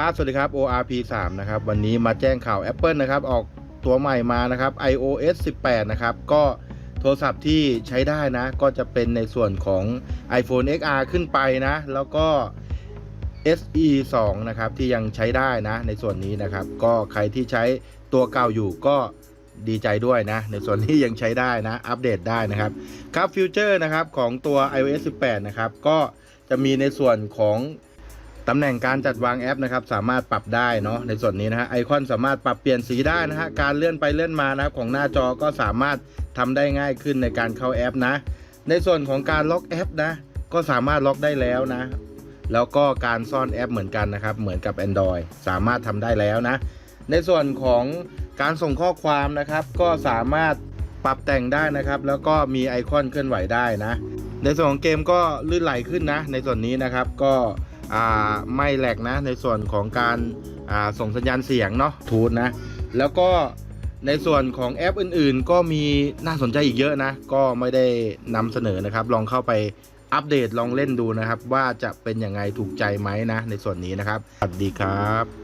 ครับ สวัสดีครับ ORP 3นะครับ วันนี้มาแจ้งข่าว Apple นะครับ ออกตัวใหม่มานะครับ iOS 18 นะครับ ก็โทรศัพท์ที่ใช้ได้นะ ก็จะเป็นในส่วนของ iPhone XR ขึ้นไปนะ แล้วก็ SE 2นะครับ ที่ยังใช้ได้นะ ในส่วนนี้นะครับ ก็ใครที่ใช้ตัวเก่าอยู่ก็ดีใจด้วยนะ ในส่วนที่ยังใช้ได้นะ อัปเดตได้นะครับ ครับฟิวเจอร์นะครับของตัว iOS 18 นะครับ ก็จะมีในส่วนของ ตำแหน่งการจัดวางแอปนะครับสามารถปรับได้เนาะในส่วนนี้นะฮะไอคอนสามารถปรับเปลี่ยนสีได้นะฮะการเลื่อนไปเลื่อนมานะครับของหน้าจอก็สามารถทำได้ง่ายขึ้นในการเข้าแอปนะ ในส่วนของการล็อกแอปนะก็สามารถล็อกได้แล้วนะ แล้วก็การซ่อนแอปเหมือนกันนะครับเหมือนกับ Android สามารถทำได้แล้วนะ ในส่วนของการส่งข้อความนะครับก็สามารถปรับแต่งได้นะครับ แล้วก็มีไอคอนเคลื่อนไหวได้นะ ในส่วนของเกมก็ลื่นไหลขึ้นนะ ในส่วนนี้นะครับก็ ไม่แหลกนะในส่วนของการาส่งสัญญาณเสียงเนาะทูนนะแล้วก็ในส่วนของแอปอื่นๆ ก็มีน่าสนใจอีกเยอะนะ ก็ไม่ได้นำเสนอนะครับ ลองเข้าไปอัปเดตลองเล่นดูนะครับ ว่าจะเป็นยังไงถูกใจไหมนะ ในส่วนนี้นะครับ สวัสดีครับ